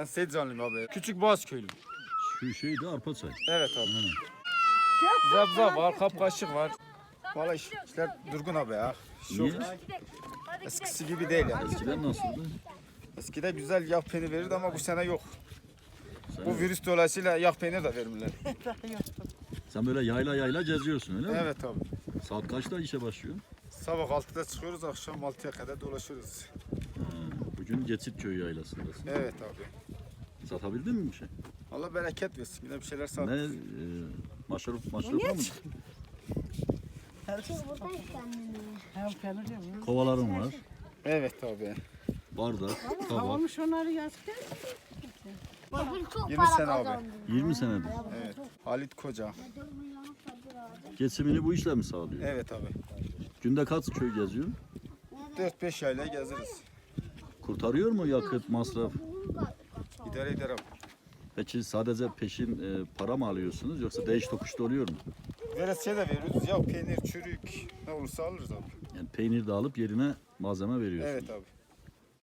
Ben Seyitcanlıyım abi. Küçük Boğaz köylüm. Şu şey de arpa çay. Evet abi. Aynen. Zabza var, kapkaşık var. Valla iş, işler durgun abi ya. Niye? Eskisi gibi değil yani. Eskiden nasıldı? Eskide güzel yağ peynir verirdi ama bu sene yok. Sen, Bu virüs dolayısıyla yağ peynir de vermirler. sen böyle yayla yayla geziyorsun öyle mi? Evet abi. Saat kaçta işe başlıyorsun? Sabah 6'da çıkıyoruz, akşam 6'ya kadar dolaşıyoruz. Ha, Geçit Köyü yaylasındasın. Evet abi. Satabildin mi bir şey? Allah bereket versin. Yine bir şeyler Ne? sat. E, maşruf, maşruf var mı? Kovaların var. Evet abi. Bardak, tabak. Olmuş onları çok 20 para sene abi. kazandım. 20 senedir. Evet. Halit Koca. Geçimini bu işle mi sağlıyor? Evet abi. Günde kaç köy geziyorsun? 4-5 yayla gezeriz. Kurtarıyor mu yakıt, masraf? İdare eder abi. Peki sadece peşin e, para mı alıyorsunuz yoksa değiş tokuş da oluyor mu? Veresiye de veriyoruz. Ya peynir, çürük ne olursa alırız abi. Yani peynir de alıp yerine malzeme veriyorsunuz. Evet abi.